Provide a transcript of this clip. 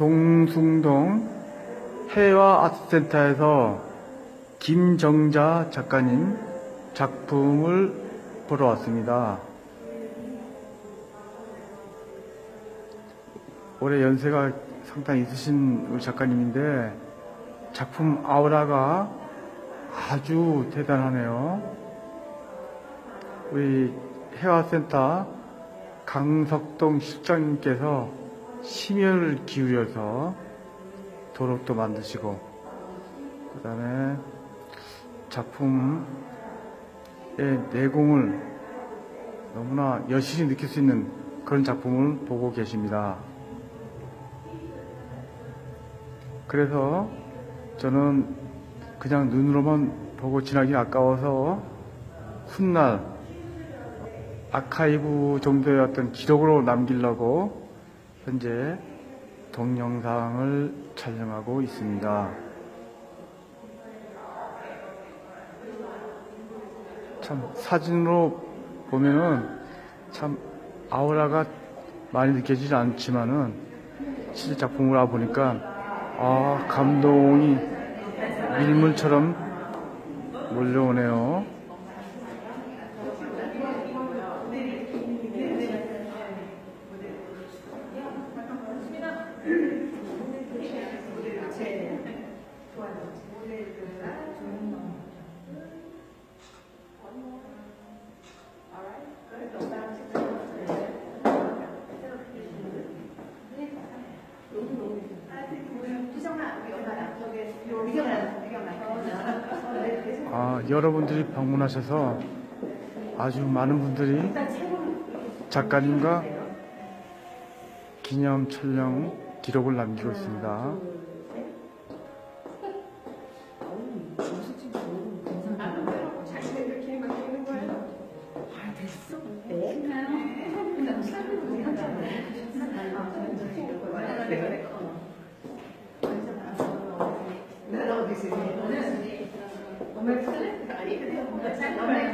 동숭동 해와 아트센터에서 김정자 작가님 작품을 보러 왔습니다. 올해 연세가 상당히 있으신 우리 작가님인데 작품 아우라가 아주 대단하네요. 우리 해화센터 강석동 실장님께서 심혈을 기울여서 도록도 만드시고 그 다음에 작품의 내공을 너무나 여실히 느낄 수 있는 그런 작품을 보고 계십니다. 그래서 저는 그냥 눈으로만 보고 지나기 아까워서 훗날 아카이브 정도의 어떤 기록으로 남기려고 현재 동영상을 촬영하고 있습니다. 참 사진으로 보면은 참 아우라가 많이 느껴지지 않지만은 실제 작품을 와 보니까 아 감동이 밀물처럼 몰려오네요. 아, 여러분들이 방문하셔서 아주 많은 분들이 작가님과 기념 촬영 기록을 남기고 있습니다. 네. Thank you.